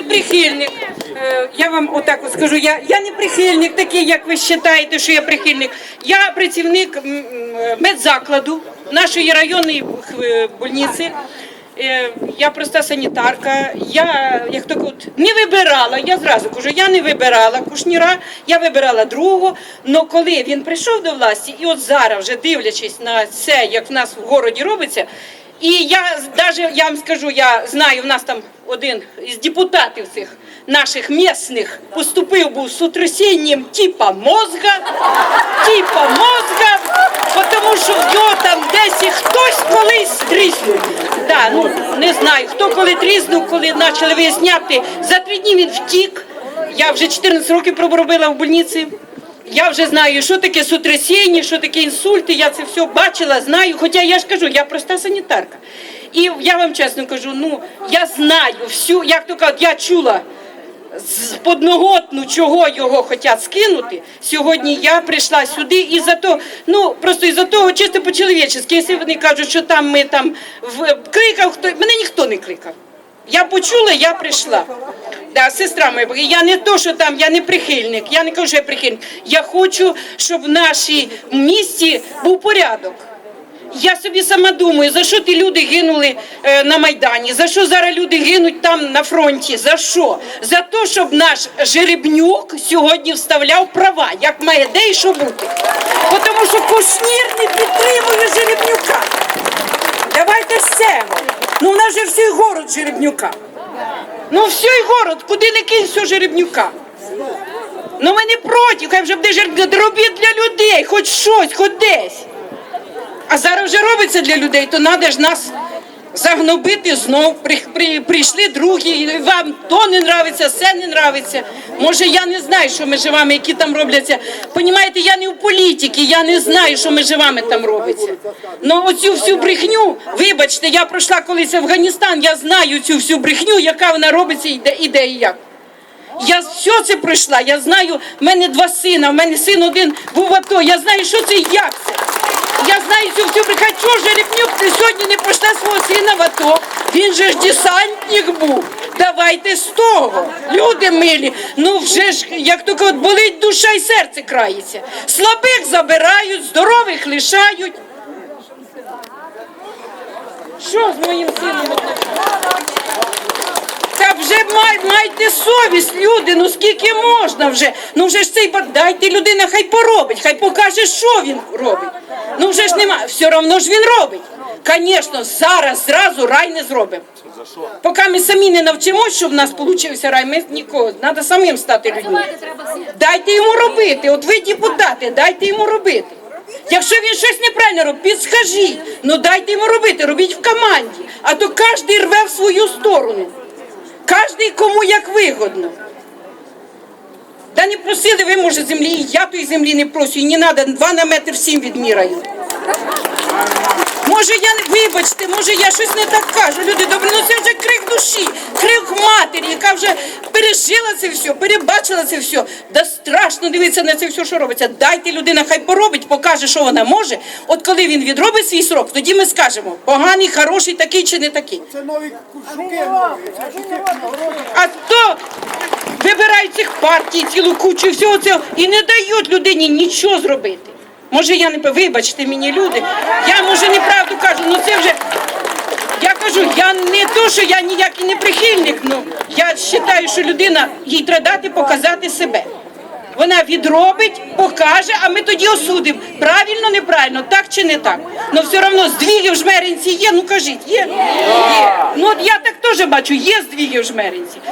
не прихильник. Е, Я вам отак от скажу, я, я не прихильник такий, як ви вважаєте, що я прихильник. Я працівник медзакладу нашої районної е, больниці. Е, Я проста санітарка. Я як то кажуть, не вибирала. Я зразу кажу, я не вибирала кушніра, я вибирала другого. Але коли він прийшов до власті, і от зараз, вже дивлячись на це, як в нас в городі робиться, і я навіть я вам скажу, я знаю, в нас там один із депутатів цих наших місних поступив був з утрясінням типа мозга, типа мозга, тому що в нього там десь і хтось колись тріснув. Да, ну не знаю, хто коли тріснув, коли почали виясняти. За три дні він втік. Я вже 14 років пробробила в больниці. Я вже знаю, що таке сотрясіння, що таке інсульти. Я це все бачила, знаю. Хоча я ж кажу, я проста санітарка. І я вам чесно кажу, ну я знаю всю, як то кажуть, я чула з подноготну, чого його хочуть скинути. Сьогодні я прийшла сюди і за то, ну просто із за того, чисто по-чоловічески, якщо вони кажуть, що там ми там в кликав, хто мене ніхто не кликав. Я почула, я прийшла. Да, сестра моя, я не то, що там, я не прихильник, я не кажу, що я прихильник. Я хочу, щоб в нашій місті був порядок. Я собі сама думаю, за що ті люди гинули е, на Майдані, за що зараз люди гинуть там на фронті, за що? За те, щоб наш Жеребнюк сьогодні вставляв права, як має де і що бути. Тому що Кушнір підтримує Жеребнюка. Давайте з цього. Ну, у нас же всій город Жеребнюка. Ну, всій город, куди не кинь Жеребнюка. Ну ми не проти, хай вже буде Жеребнюк. Робіть для людей, хоч щось, хоч десь. А зараз вже робиться для людей, то треба ж нас загнобити знов. При, при, прийшли другі, і вам то не нравиться, все не нравиться. Може, я не знаю, що ми живами, які там робляться. Понімаєте, я не в політиці, я не знаю, що ми живами там робиться. Ну оцю всю брехню, вибачте, я пройшла колись Афганістан, я знаю цю всю брехню, яка вона робиться і де, і де і як. Я все це пройшла. Я знаю, в мене два сина, в мене син один був АТО. Я знаю, що це і як це. Я знаю брехню. Чого Жеребнюк ти сьогодні не пошла свого сина в АТО? Він же ж десантник був. Давайте з того. Люди милі. Ну вже ж, як то кажуть, болить душа і серце крається. Слабих забирають, здорових лишають. Що з моїм сином? Май, майте совість, люди, ну скільки можна вже? Ну вже ж цей ба- дайте людина, хай поробить, хай покаже, що він робить. Ну вже ж нема, все одно ж він робить. Звісно, зараз зразу рай не зробимо. Поки ми самі не навчимося, щоб в нас вийшов рай, ми нікого, треба самим стати людьми. Дайте йому робити, от ви депутати, дайте йому робити. Якщо він щось неправильно робить, підскажіть, ну дайте йому робити, робіть в команді, а то кожен рве в свою сторону. Кожний кому як вигодно. Та не просили ви, може, землі, і я тої землі не прошу, і не треба, два на метр всім відміраю. Може, я не вибачте, може я щось не так кажу. Люди добре, ну це вже крик душі, яка вже пережила це все, перебачила це все. Да страшно дивитися на це все, що робиться. Дайте людина, хай поробить, покаже, що вона може. От коли він відробить свій срок, тоді ми скажемо, поганий, хороший, такий чи не такий. Це нові кушуки. А то вибирають цих партій, цілу кучу всього цього і не дають людині нічого зробити. Може, я не вибачте мені, люди. Я може неправду кажу, ну це вже. Кажу, я не то, що я ніякий не прихильник, ну я вважаю, що людина їй треба дати показати себе. Вона відробить, покаже, а ми тоді осудимо. Правильно, неправильно, так чи не так. Ну все одно здвіги в жмеринці є, ну кажіть, є? Є. Ну от я так теж бачу, є здвіги в жмеринці.